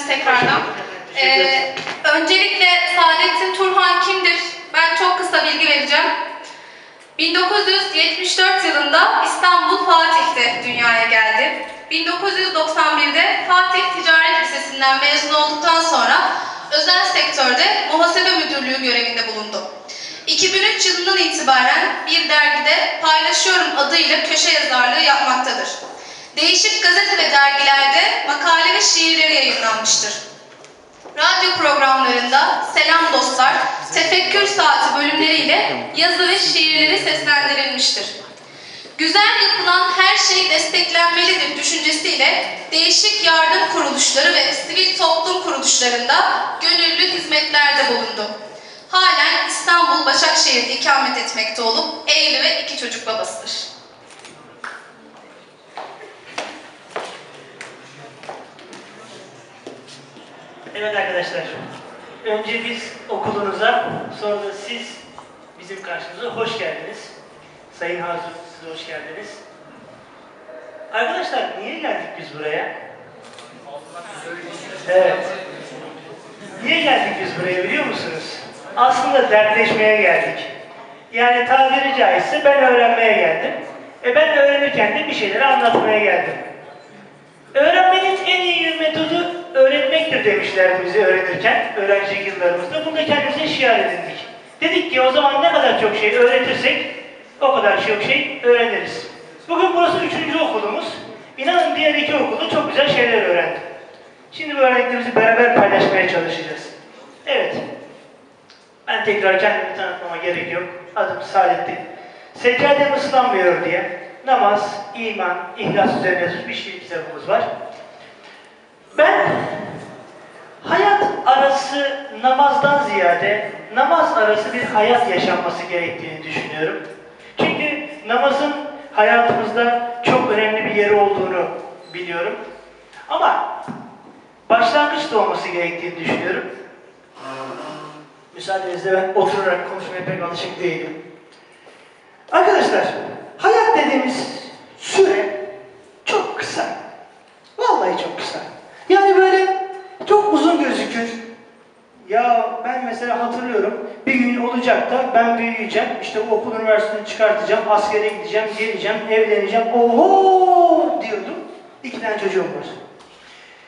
geldiniz tekrardan. Ee, öncelikle Saadettin Turhan kimdir? Ben çok kısa bilgi vereceğim. 1974 yılında İstanbul Fatih'te dünyaya geldi. 1991'de Fatih Ticaret Lisesi'nden mezun olduktan sonra özel sektörde muhasebe müdürlüğü görevinde bulundu. 2003 yılından itibaren bir dergide Paylaşıyorum adıyla köşe yazarlığı yapmaktadır. Değişik gazete ve dergilerde makale ve şiirleri yayınlanmıştır. Radyo programlarında Selam Dostlar, Tefekkür Saati bölümleriyle yazı ve şiirleri seslendirilmiştir. Güzel yapılan her şey desteklenmelidir düşüncesiyle değişik yardım kuruluşları ve sivil toplum kuruluşlarında gönüllü hizmetlerde bulundu. Halen İstanbul Başakşehir'de ikamet etmekte olup evli ve iki çocuk babasıdır. Evet arkadaşlar. Önce biz okulunuza, sonra da siz bizim karşımıza hoş geldiniz. Sayın Hazır, siz hoş geldiniz. Arkadaşlar niye geldik biz buraya? Evet. Niye geldik biz buraya biliyor musunuz? Aslında dertleşmeye geldik. Yani tabiri caizse ben öğrenmeye geldim. E ben öğrenirken de bir şeyleri anlatmaya geldim. Öğrenmenin en iyi metodu öğretmektir demişlerdi bize öğretirken, öğrenci yıllarımızda. Bunu da kendimize şiar edindik. Dedik ki o zaman ne kadar çok şey öğretirsek o kadar çok şey öğreniriz. Bugün burası üçüncü okulumuz. İnanın diğer iki okulda çok güzel şeyler öğrendim. Şimdi bu öğrendiklerimizi beraber paylaşmaya çalışacağız. Evet. Ben tekrar kendimi tanıtmama gerek yok. Adım Saadettin. Seccadem ıslanmıyor diye namaz, iman, ihlas üzerine yazılmış bir kitabımız var. Ben hayat arası namazdan ziyade namaz arası bir hayat yaşanması gerektiğini düşünüyorum. Çünkü namazın hayatımızda çok önemli bir yeri olduğunu biliyorum. Ama başlangıçta olması gerektiğini düşünüyorum. Müsaadenizle ben oturarak konuşmaya pek alışık değilim. Arkadaşlar, hayat dediğimiz süre çok kısa. Vallahi çok kısa. Yani böyle çok uzun gözükür. Ya ben mesela hatırlıyorum bir gün olacak da ben büyüyeceğim, işte okul üniversitesini çıkartacağım, askere gideceğim, geleceğim, evleneceğim. Oho diyordum. İki tane çocuğum var.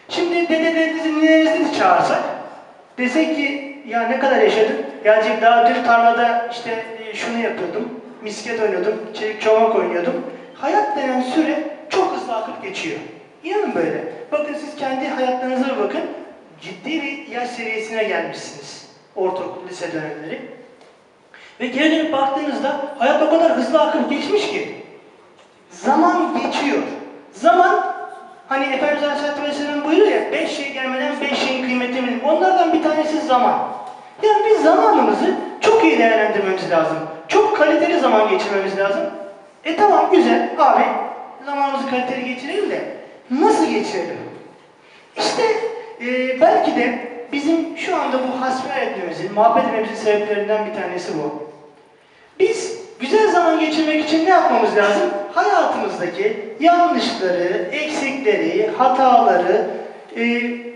Şimdi dedelerinizi, ninelerinizi çağırsak, desek ki ya ne kadar yaşadın? Ya diyecek, daha dün tarlada işte e, şunu yapıyordum, misket oynuyordum, çelik çomak oynuyordum. Hayat denen süre çok hızlı akıp geçiyor. İnanın böyle. Bakın siz kendi hayatlarınıza bakın. Ciddi bir yaş seviyesine gelmişsiniz. Ortaokul, lise dönemleri. Ve geri dönüp baktığınızda hayat o kadar hızlı akıp geçmiş ki zaman geçiyor. Zaman hani Efendimiz Aleyhisselatü Vesselam buyuruyor ya beş şey gelmeden beş şeyin kıymetini bilin. Onlardan bir tanesi zaman. Yani biz zamanımızı çok iyi değerlendirmemiz lazım. Çok kaliteli zaman geçirmemiz lazım. E tamam güzel abi zamanımızı kaliteli geçirelim de nasıl geçirelim? İşte e, belki de bizim şu anda bu hasbihal etmemizin, muhabbet etmemizin sebeplerinden bir tanesi bu. Biz güzel zaman geçirmek için ne yapmamız lazım? Hayatımızdaki yanlışları, eksikleri, hataları, e,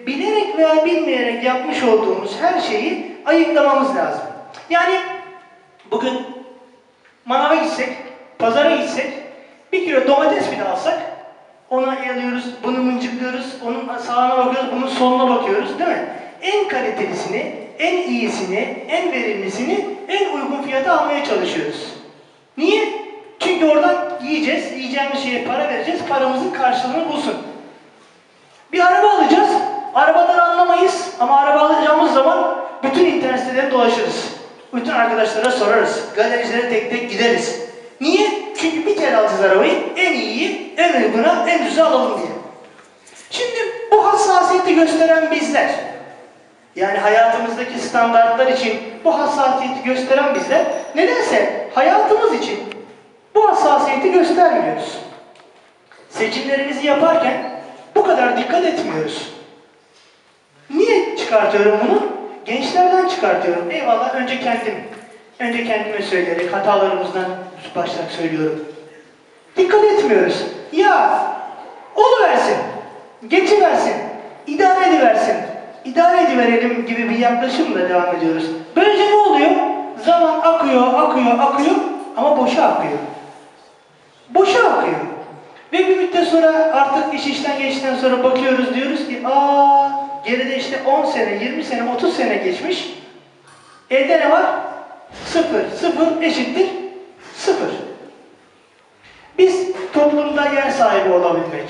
bilerek veya bilmeyerek yapmış olduğumuz her şeyi ayıklamamız lazım. Yani bugün manava gitsek, pazara gitsek, bir kilo domates bile alsak, ona alıyoruz, bunu mıncıklıyoruz, onun sağına bakıyoruz, bunun soluna bakıyoruz değil mi? En kalitelisini, en iyisini, en verimlisini en uygun fiyata almaya çalışıyoruz. Niye? Çünkü oradan yiyeceğiz, yiyeceğimiz şeye para vereceğiz, paramızın karşılığını bulsun. Bir araba alacağız, arabadan anlamayız ama araba alacağımız zaman bütün internet sitelerine dolaşırız. Bütün arkadaşlara sorarız, galericilere tek tek gideriz. Niye? Çünkü bir kere alacağız arabayı, en iyiyi, en uyguna, en düze alalım diye. Şimdi bu hassasiyeti gösteren bizler, yani hayatımızdaki standartlar için bu hassasiyeti gösteren bizler, nedense hayatımız için bu hassasiyeti göstermiyoruz. Seçimlerimizi yaparken bu kadar dikkat etmiyoruz. Niye çıkartıyorum bunu? Gençlerden çıkartıyorum. Eyvallah önce kendim. Önce kendime söyleyerek hatalarımızdan başlayarak söylüyorum. Dikkat etmiyoruz. Ya oluversin. Geçiversin. idare ediversin, idare ediverelim gibi bir yaklaşımla devam ediyoruz. Böylece ne oluyor? Zaman akıyor, akıyor, akıyor ama boşa akıyor. Boşa akıyor. Ve bir müddet sonra artık iş işten geçtikten sonra bakıyoruz diyoruz ki aa geride işte 10 sene, 20 sene, 30 sene geçmiş. Elde ne var? Sıfır. Sıfır eşittir sıfır. Biz toplumda yer sahibi olabilmek,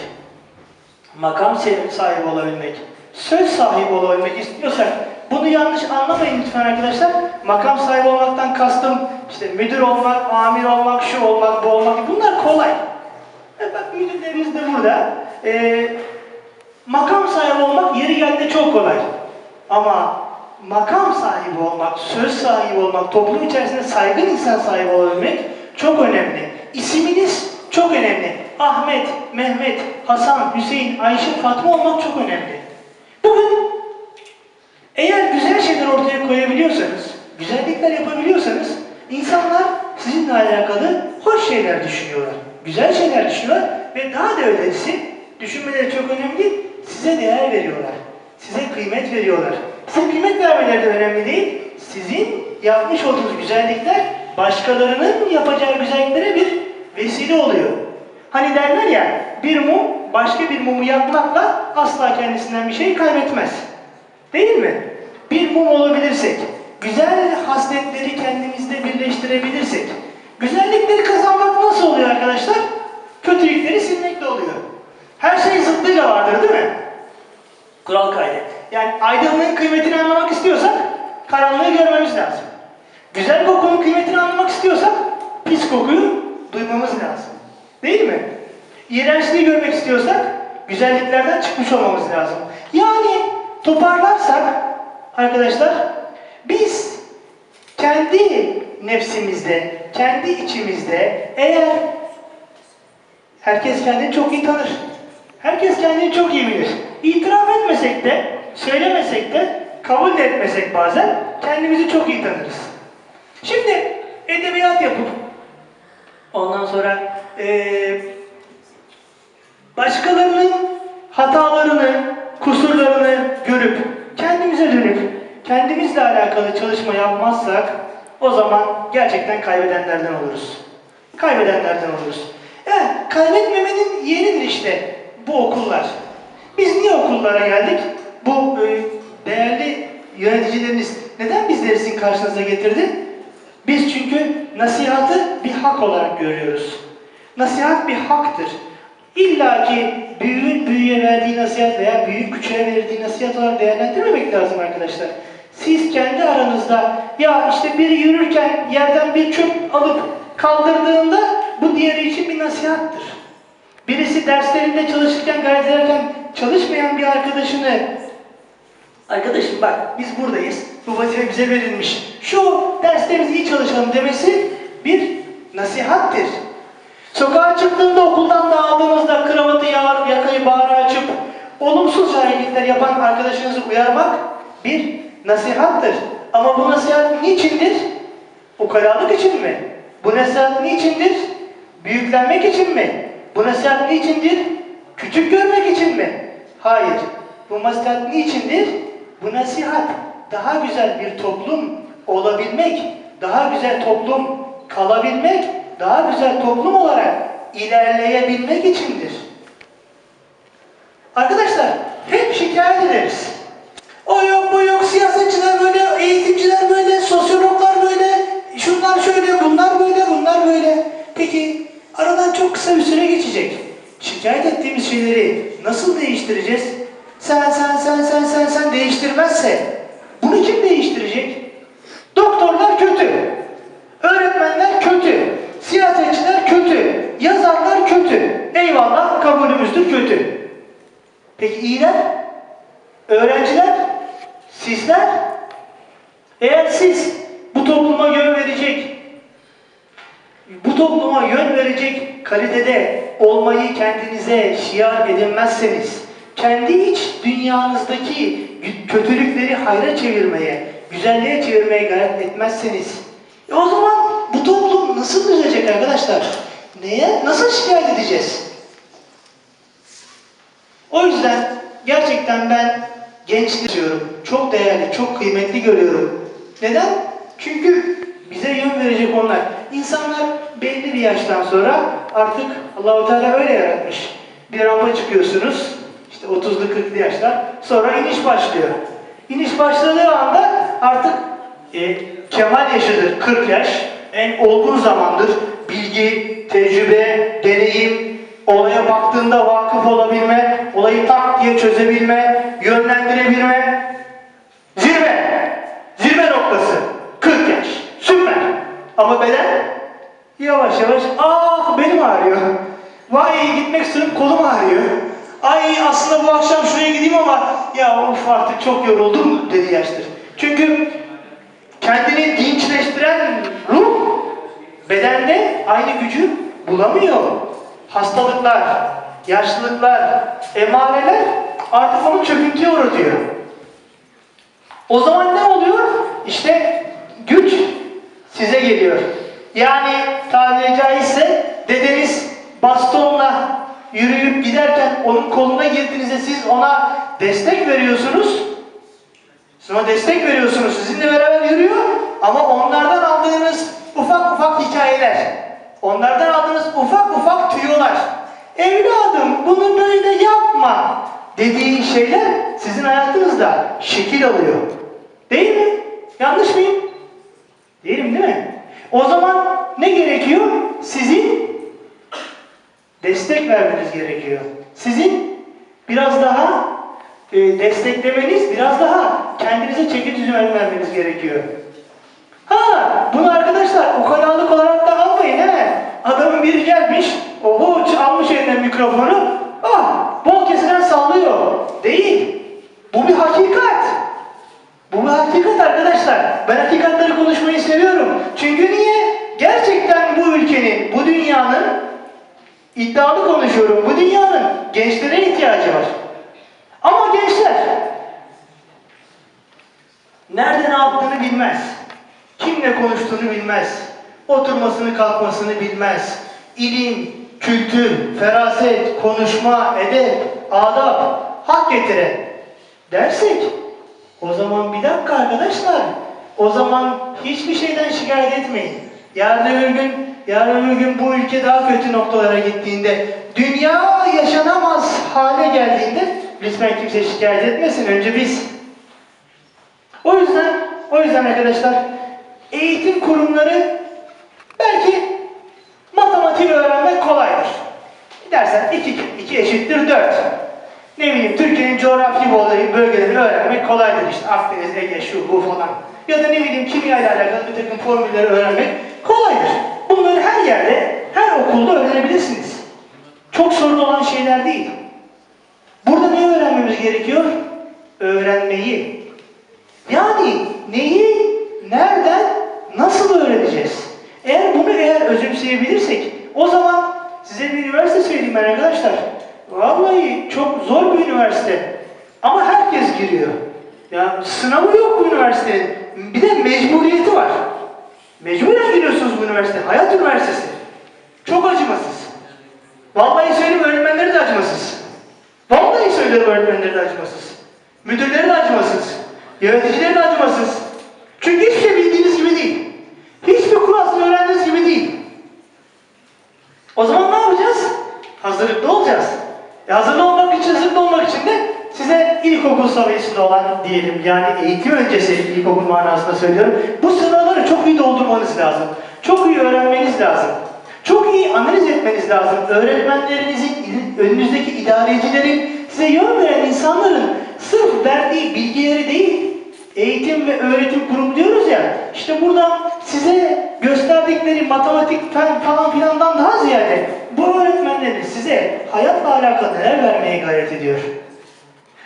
makam sahibi olabilmek, söz sahibi olabilmek istiyorsak bunu yanlış anlamayın lütfen arkadaşlar. Makam sahibi olmaktan kastım işte müdür olmak, amir olmak, şu olmak, bu olmak bunlar kolay. E bak müdürlerimiz de burada. Ee, makam sahibi olmak yeri geldiğinde çok kolay. Ama makam sahibi olmak, söz sahibi olmak, toplum içerisinde saygın insan sahibi olabilmek çok önemli. İsminiz çok önemli. Ahmet, Mehmet, Hasan, Hüseyin, Ayşe, Fatma olmak çok önemli. Bugün eğer güzel şeyler ortaya koyabiliyorsanız, güzellikler yapabiliyorsanız insanlar sizinle alakalı hoş şeyler düşünüyorlar. Güzel şeyler düşünüyorlar ve daha da ötesi düşünmeleri çok önemli size değer veriyorlar. Size kıymet veriyorlar. Size kıymet vermeleri de önemli değil. Sizin yapmış olduğunuz güzellikler başkalarının yapacağı güzelliklere bir vesile oluyor. Hani derler ya bir mum başka bir mumu yakmakla asla kendisinden bir şey kaybetmez. Değil mi? Bir mum olabilirsek, güzel hasletleri kendimizde birleştirebilirsek, güzellikleri kazanmak nasıl oluyor arkadaşlar? Kötülükleri silmekle oluyor. Her şey zıttıyla vardır değil mi? Kural kaydı. Yani aydınlığın kıymetini anlamak istiyorsak karanlığı görmemiz lazım. Güzel kokunun kıymetini anlamak istiyorsak pis kokuyu duymamız lazım. Değil mi? İğrençliği görmek istiyorsak güzelliklerden çıkmış olmamız lazım. Yani toparlarsak arkadaşlar biz kendi nefsimizde, kendi içimizde eğer herkes kendini çok iyi tanır. Herkes kendini çok iyi bilir. İtiraf etmesek de, söylemesek de, kabul de etmesek bazen kendimizi çok iyi tanırız. Şimdi edebiyat yapıp ondan sonra eee başkalarının hatalarını, kusurlarını görüp kendimize dönüp kendimizle alakalı çalışma yapmazsak o zaman gerçekten kaybedenlerden oluruz. Kaybedenlerden oluruz. Evet, kaybetmemenin yeridir işte bu okullar. Biz niye okullara geldik? Bu e, değerli yöneticileriniz neden bizleri sizin karşınıza getirdi? Biz çünkü nasihatı bir hak olarak görüyoruz. Nasihat bir haktır. İlla ki büyüğün büyüğe verdiği nasihat veya büyük küçüğe verdiği nasihat olarak değerlendirmemek lazım arkadaşlar. Siz kendi aranızda ya işte biri yürürken yerden bir çöp alıp kaldırdığında bu diğeri için bir nasihattır. Birisi derslerinde çalışırken gayret ederken çalışmayan bir arkadaşını Arkadaşım bak biz buradayız. Bu vazife bize verilmiş. Şu derslerimizi iyi çalışalım demesi bir nasihattir. Sokağa çıktığında okuldan dağıldığınızda kravatı yağar, yakayı bağıra açıp olumsuz hareketler yapan arkadaşınızı uyarmak bir nasihattır. Ama bu nasihat niçindir? Ukalalık için mi? Bu nasihat niçindir? Büyüklenmek için mi? Bu nasihat niçindir? Küçük görmek için mi? Hayır. Bu nasihat niçindir? Bu nasihat daha güzel bir toplum olabilmek, daha güzel toplum kalabilmek, daha güzel toplum olarak ilerleyebilmek içindir. Arkadaşlar hep şikayet ederiz. O yok bu yok siyasetçiler böyle, eğitimciler böyle, sosyologlar böyle, şunlar şöyle, bunlar böyle, bunlar böyle. Peki aradan çok kısa bir süre geçecek. Şikayet ettiğimiz şeyleri nasıl değiştireceğiz? Sen sen sen sen sen sen değiştirmezse bunu kim değiştirecek? Doktorlar kötü. Öğretmenler kötü. Siyasetçiler kötü. Yazarlar kötü. Eyvallah kabulümüzdür kötü. Peki iyiler? Öğrenciler? Sizler? Eğer siz bu topluma yön verecek, bu topluma yön verecek kalitede olmayı kendinize şiar edinmezseniz, kendi iç dünyanızdaki kötülükleri hayra çevirmeye, güzelliğe çevirmeye gayret etmezseniz, e o zaman bu toplum nasıl düzelecek arkadaşlar? Neye, nasıl şikayet edeceğiz? O yüzden gerçekten ben gençlik diyorum. Çok değerli, çok kıymetli görüyorum. Neden? Çünkü bize yön verecek onlar. İnsanlar belli bir yaştan sonra artık Allahu Teala öyle yaratmış. Bir rampa çıkıyorsunuz. işte 30'lu 40'lı yaşlar. Sonra iniş başlıyor. İniş başladığı anda artık e, kemal yaşıdır 40 yaş. En olgun zamandır. Bilgi, tecrübe, deneyim, olaya baktığında vakıf olabilme, olayı tak diye çözebilme, yönlendirebilme. Zirve. Zirve noktası. 40 yaş. Süper. Ama beden yavaş yavaş ah benim ağrıyor. Vay gitmek istiyorum kolum ağrıyor. Ay aslında bu akşam şuraya gideyim ama ya of artık çok yoruldum dedi yaştır. Çünkü kendini dinçleştiren ruh bedende aynı gücü bulamıyor. Hastalıklar, yaşlılıklar, emareler artık onu çöküntüye uğratıyor. O zaman ne oluyor? İşte güç size geliyor. Yani tabiri caizse dedeniz bastonla yürüyüp giderken onun koluna girdiğinizde siz ona destek veriyorsunuz. Siz ona destek veriyorsunuz. Sizinle beraber yürüyor ama onlardan aldığınız ufak ufak hikayeler, onlardan aldığınız ufak ufak tüyolar. Evladım bunu böyle yapma dediği şeyler sizin hayatınızda şekil alıyor. Değil mi? Yanlış mıyım? Değilim değil mi? O zaman ne gerekiyor? Sizin destek vermeniz gerekiyor. Sizin biraz daha e, desteklemeniz, biraz daha kendinize çeki düzen vermeniz gerekiyor. Ha, bunu arkadaşlar ukalalık olarak da almayın he. Adamın biri gelmiş, oho almış elinden mikrofonu, ah, bol kesilen sallıyor. Değil. Bu bir hakikat. Bu hakikat arkadaşlar. Ben hakikatleri konuşmayı seviyorum. Çünkü niye? Gerçekten bu ülkenin, bu dünyanın iddialı konuşuyorum. Bu dünyanın gençlere ihtiyacı var. Ama gençler nerede ne yaptığını bilmez. Kimle konuştuğunu bilmez. Oturmasını kalkmasını bilmez. İlim, kültür, feraset, konuşma, edep, adap, hak getire dersek o zaman bir dakika arkadaşlar. O zaman hiçbir şeyden şikayet etmeyin. Yarın öbür gün, yarın öbür gün bu ülke daha kötü noktalara gittiğinde, dünya yaşanamaz hale geldiğinde lütfen kimse şikayet etmesin. Önce biz. O yüzden, o yüzden arkadaşlar eğitim kurumları belki matematik öğrenmek kolaydır. Dersen 2 2 eşittir 4. Ne bileyim Türkiye'nin coğrafi bölgelerini öğrenmek kolaydır işte Akdeniz, Ege, şu bu falan. Ya da ne bileyim kimya ile alakalı bir takım formülleri öğrenmek kolaydır. Bunları her yerde, her okulda öğrenebilirsiniz. Çok sorun olan şeyler değil. Burada ne öğrenmemiz gerekiyor? Öğrenmeyi. Yani neyi, nereden, nasıl öğreneceğiz? Eğer bunu eğer özümseyebilirsek o zaman size bir üniversite söyleyeyim ben arkadaşlar. Vallahi çok zor bir üniversite. Ama herkes giriyor. Ya sınavı yok bu üniversitenin. Bir de mecburiyeti var. Mecburen giriyorsunuz bu üniversite. Hayat Üniversitesi. Çok acımasız. Vallahi söyleyeyim öğretmenleri de acımasız. Vallahi söylüyorum öğretmenleri de acımasız. Müdürleri de acımasız. Yöneticileri de acımasız. Çünkü hiçbir şey bildiğiniz gibi değil. Hiçbir kurasını öğrendiğiniz gibi değil. O zaman ne yapacağız? Hazırlıklı olacağız. E hazırlı olmak için, hazırlıklı olmak için de size ilkokul seviyesinde olan diyelim yani eğitim öncesi ilkokul manasında söylüyorum. Bu sınavları çok iyi doldurmanız lazım. Çok iyi öğrenmeniz lazım. Çok iyi analiz etmeniz lazım. Öğretmenlerinizin, önünüzdeki idarecilerin, size yön veren insanların sırf verdiği bilgileri değil, eğitim ve öğretim kurumu diyoruz ya, işte burada size gösterdikleri matematik falan filandan daha ziyade bu öğretmenlerin size hayatla alakalı neler vermeye gayret ediyor.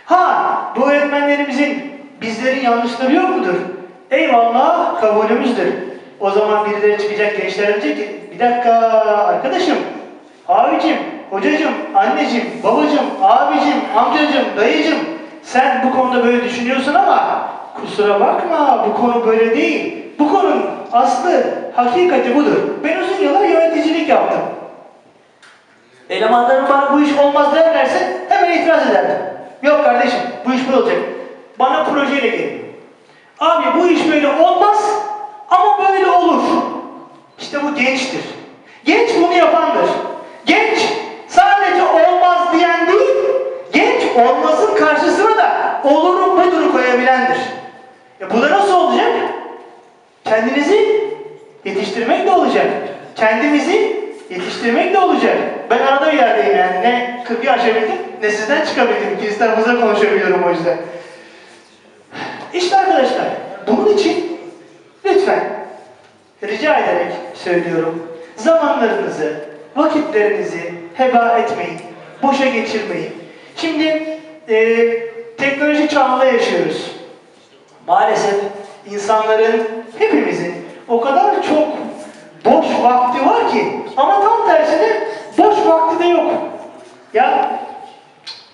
Ha, bu öğretmenlerimizin bizlerin yanlışları yok mudur? Eyvallah, kabulümüzdür. O zaman birileri çıkacak gençler diyecek ki, bir dakika arkadaşım, abicim, hocacım, anneciğim, babacım, abicim, amcacım, dayıcım, sen bu konuda böyle düşünüyorsun ama kusura bakma bu konu böyle değil. Bu konunun aslı, hakikati budur. Ben uzun yıllar yöneticilik yaptım. Elemanlarım bana bu iş olmaz derlerse hemen itiraz ederdim. Yok kardeşim bu iş böyle olacak. Bana projeyle gelin. Abi bu iş böyle olmaz ama böyle olur. İşte bu gençtir. Genç bunu yapandır. Genç sadece olmaz diyen değil, genç olmazın karşısına da olurum buduru koyabilendir. E bu da nasıl olacak? Kendinizi yetiştirmek de olacak. Kendimizi yetiştirmek de olacak. Ben arada bir yerdeyim yani. Ne 40'ı aşabildim ne sizden çıkabildim. Fazla konuşabiliyorum o yüzden. İşte arkadaşlar bunun için lütfen rica ederek söylüyorum. Zamanlarınızı, vakitlerinizi heba etmeyin. Boşa geçirmeyin. Şimdi e, teknoloji çağında yaşıyoruz. Maalesef insanların, hepimizin o kadar çok boş vakti var ki ama tam tersine boş vakti de yok. Ya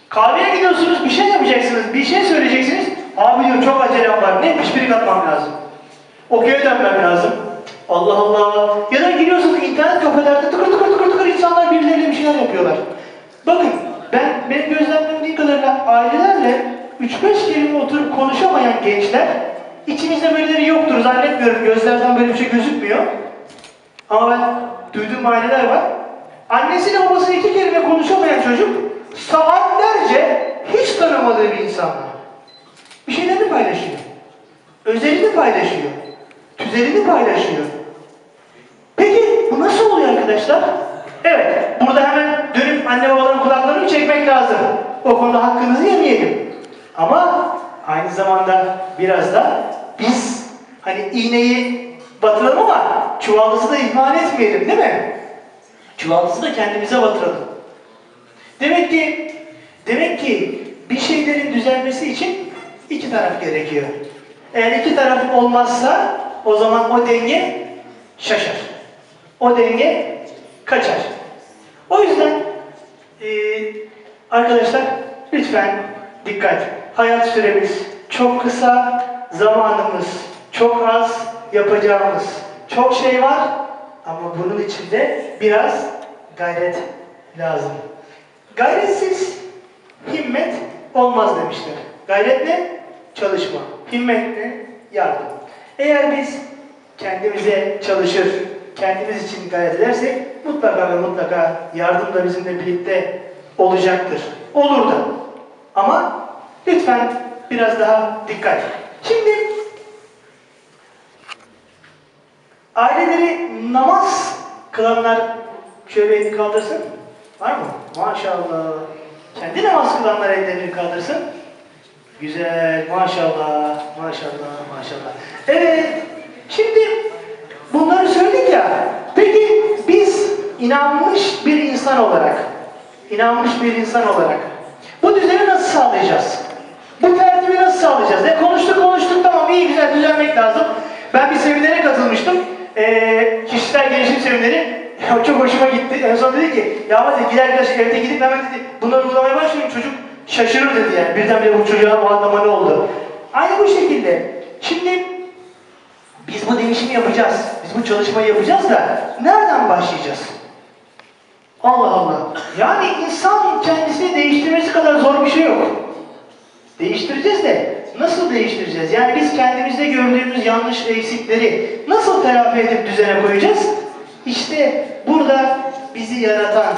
kahveye gidiyorsunuz, bir şey yapacaksınız, bir şey söyleyeceksiniz. Abi diyor çok acelem var, ne pişpirik atmam lazım. Okey'e dönmem lazım. Allah Allah. Ya da giriyorsunuz internet kafelerde tıkır tıkır tıkır tıkır insanlar birbirleriyle bir şeyler yapıyorlar. Bakın ben benim gözlemlediğim kadarıyla ailelerle 3-5 kelime oturup konuşamayan gençler içimizde böyleleri yoktur zannetmiyorum. Gözlerden böyle bir şey gözükmüyor. Ama ben duyduğum aileler var. Annesiyle babasıyla iki kelime konuşamayan çocuk saatlerce hiç tanımadığı bir insanla bir şeylerini paylaşıyor. Özelini paylaşıyor. Tüzelini paylaşıyor. Peki bu nasıl oluyor arkadaşlar? Evet, burada hemen dönüp anne babaların kulaklarını çekmek lazım. O konuda hakkınızı yemeyelim. Ama aynı zamanda biraz da biz hani iğneyi batıralım ama çuvaldızı da ihmal etmeyelim değil mi? Çuvaldızı da kendimize batıralım. Demek ki demek ki bir şeylerin düzelmesi için iki taraf gerekiyor. Eğer iki taraf olmazsa o zaman o denge şaşar. O denge kaçar. O yüzden eee, arkadaşlar lütfen dikkat. Hayat süremiz çok kısa, zamanımız çok az, yapacağımız çok şey var ama bunun içinde biraz gayret lazım. Gayretsiz himmet olmaz demişler. Gayret ne? Çalışma. Himmet ne? Yardım. Eğer biz kendimize çalışır, kendimiz için gayret edersek mutlaka ve mutlaka yardım da bizimle birlikte olacaktır. Olur da. Ama lütfen biraz daha dikkat. Şimdi aileleri namaz kılanlar şöyle elini kaldırsın. Var mı? Maşallah. Kendi namaz kılanlar ellerini kaldırsın. Güzel, maşallah, maşallah, maşallah. Evet, şimdi bunları söyledik ya. Peki biz inanmış bir insan olarak, inanmış bir insan olarak bu düzeni nasıl sağlayacağız? Bu tertibi nasıl sağlayacağız? Ne konuştuk konuştuk tamam iyi güzel düzenmek lazım. Ben bir seminere katılmıştım. Ee, kişisel gelişim semineri. Çok hoşuma gitti. En son dedi ki, ya hadi gider gider evde gidip hemen dedi, bunları uygulamaya başlayın çocuk şaşırır dedi yani. Birdenbire bu çocuğa bu adama ne oldu? Aynı bu şekilde. Şimdi biz bu değişimi yapacağız. Biz bu çalışmayı yapacağız da nereden başlayacağız? Allah Allah. Yani insan kendisini değiştirmesi kadar zor bir şey yok. Değiştireceğiz de nasıl değiştireceğiz? Yani biz kendimizde gördüğümüz yanlış ve eksikleri nasıl telafi edip düzene koyacağız? İşte burada bizi yaratan,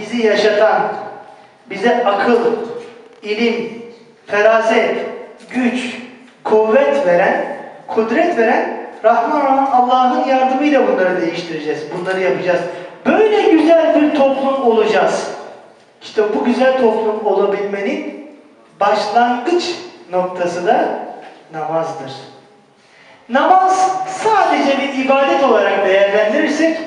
bizi yaşatan, bize akıl, ilim, feraset, güç, kuvvet veren, kudret veren Rahman olan Allah'ın yardımıyla bunları değiştireceğiz. Bunları yapacağız. Böyle güzel bir toplum olacağız. İşte bu güzel toplum olabilmenin başlangıç noktası da namazdır. Namaz sadece bir ibadet olarak değerlendirirsek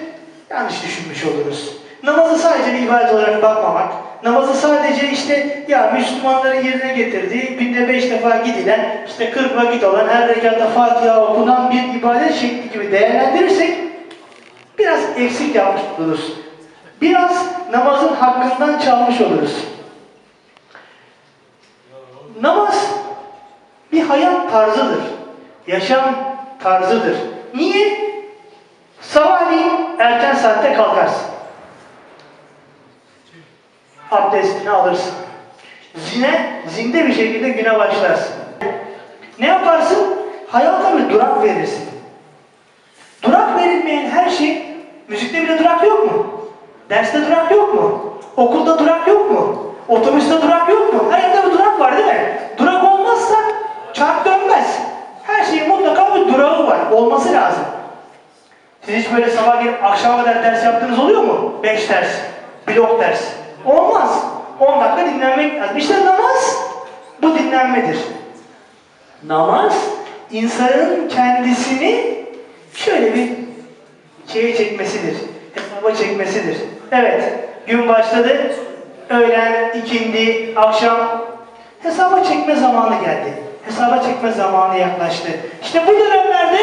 yanlış düşünmüş oluruz. Namazı sadece bir ibadet olarak bakmamak, namazı sadece işte ya Müslümanların yerine getirdiği binde beş defa gidilen, işte 40 vakit olan her rekatta Fatiha okunan bir ibadet şekli gibi değerlendirirsek biraz eksik yapmış oluruz. Biraz namazın hakkından çalmış oluruz. Namaz bir hayat tarzıdır. Yaşam tarzıdır. Niye? Sabahleyin erken saatte kalkarsın. Abdestini alırsın. Zine, zinde bir şekilde güne başlarsın. Ne yaparsın? Hayata bir durak verirsin. Durak verilmeyen her şey, müzikte bile durak yok mu? Derste durak yok mu? Okulda durak yok mu? Otobüste durak yok mu? Her yerde bir durak var değil mi? Durak olmazsa dönmez. Her şeyin mutlaka bir durağı var. Olması lazım. Siz hiç böyle sabah gelip akşama kadar ders yaptığınız oluyor mu? Beş ders, blok ders. Olmaz. 10 dakika dinlenmek lazım. İşte namaz bu dinlenmedir. Namaz insanın kendisini şöyle bir şeye çekmesidir. Hesaba çekmesidir. Evet, gün başladı. Öğlen, ikindi, akşam hesaba çekme zamanı geldi. Hesaba çekme zamanı yaklaştı. İşte bu dönemlerde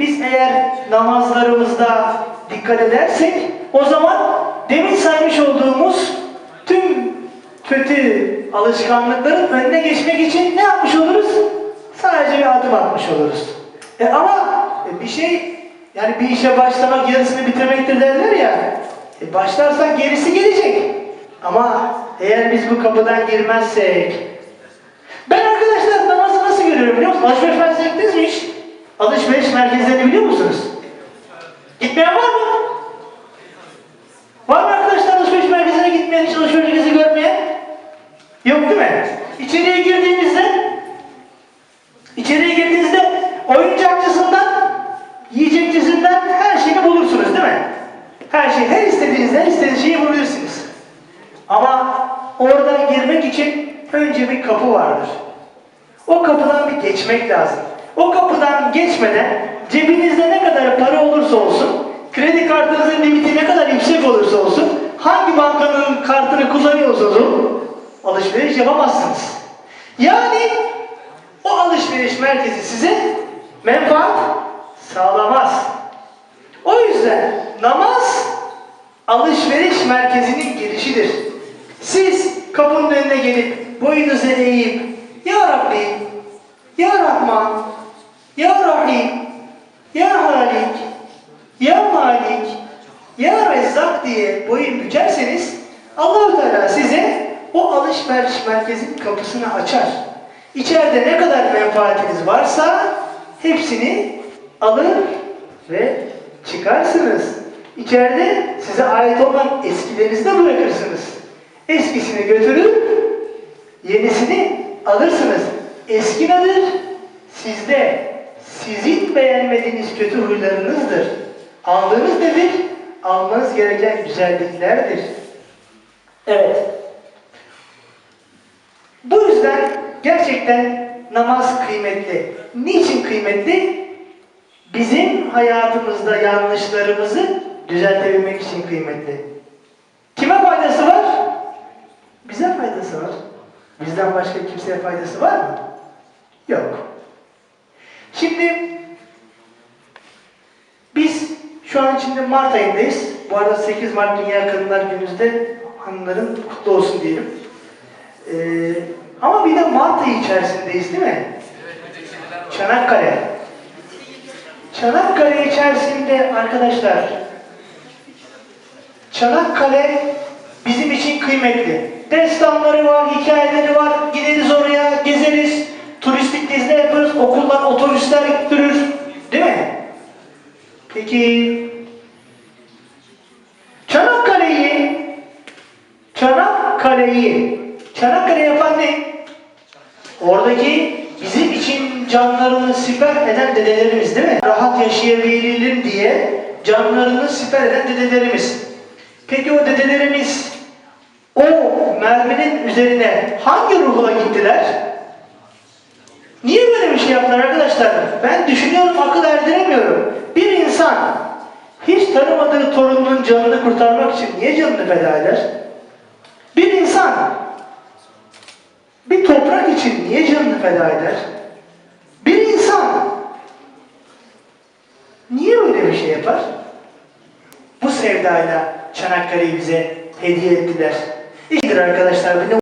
biz eğer namazlarımızda dikkat edersek o zaman demin saymış olduğumuz tüm kötü alışkanlıkların önüne geçmek için ne yapmış oluruz? Sadece bir adım atmış oluruz. E ama e, bir şey yani bir işe başlamak yarısını bitirmektir derler ya. E başlarsan gerisi gelecek. Ama eğer biz bu kapıdan girmezsek ben arkadaşlar namazı nasıl görüyorum biliyor musunuz? Alışveriş merkezine mi? Alışveriş merkezlerini biliyor musunuz? Gitmeyen var mı? Var mı arkadaşlar alışveriş merkezine gitmeyen, hiç alışveriş merkezi görmeyen? Yok değil mi? İçeriye girdiğinizde içeriye girdiğinizde oyuncakçısından yiyecekçisinden her şeyini bulursunuz değil mi? Her şey, her istediğiniz, her istediğiniz şeyi bulabilirsiniz. Ama orada girmek için önce bir kapı vardır. O kapıdan bir geçmek lazım. O kapıdan geçmeden cebinizde ne kadar para olursa olsun, kredi kartınızın limiti ne kadar yüksek olursa olsun, hangi bankanın kartını kullanıyorsanız alışveriş yapamazsınız. Yani o alışveriş merkezi size menfaat sağlamaz. O yüzden namaz alışveriş merkezinin girişidir. Siz kapının önüne gelip boyunuzu eğip Ya Rabbi, Ya Rahman, Ya Rahim, Ya Halik, Ya Malik, Ya Rezzak diye boyun bükerseniz Allahu Teala size o alışveriş merkezinin kapısını açar. İçeride ne kadar menfaatiniz varsa hepsini alır ve çıkarsınız. İçeride size ait olan eskilerinizi de bırakırsınız. Eskisini götürüp yenisini alırsınız. Eski nedir? Sizde. Sizin beğenmediğiniz kötü huylarınızdır. Aldığınız nedir? Almanız gereken güzelliklerdir. Evet. Bu yüzden gerçekten namaz kıymetli. Niçin kıymetli? Bizim hayatımızda yanlışlarımızı düzeltebilmek için kıymetli. Kime faydası var? Bize faydası var. Bizden başka kimseye faydası var mı? Yok. Şimdi biz şu an şimdi Mart ayındayız. Bu arada 8 Mart Dünya Kadınlar Günü'nde hanımların kutlu olsun diyelim. Ee, ama bir de Mart ayı içerisindeyiz değil mi? Çanakkale. Çanakkale içerisinde arkadaşlar Çanakkale bizim için kıymetli. Destanları var, hikayeleri var. Gideriz oraya, gezeriz. Turistik gezi yaparız. Okullar, otobüsler götürür. Değil mi? Peki Çanakkale'yi Çanakkale'yi Çanakkale yapan ne? Oradaki bizim için canlarını siper eden dedelerimiz değil mi? Rahat yaşayabilelim diye canlarını siper eden dedelerimiz. Peki o dedelerimiz o merminin üzerine hangi ruhla gittiler? Niye böyle bir şey yaptılar arkadaşlar? Ben düşünüyorum, akıl erdiremiyorum. Bir insan hiç tanımadığı torununun canını kurtarmak için niye canını feda eder? Bir insan bir toprak için niye canını feda eder? Bir insan niye öyle bir şey yapar? Bu sevdayla Çanakkale'yi bize hediye ettiler. İyidir arkadaşlar.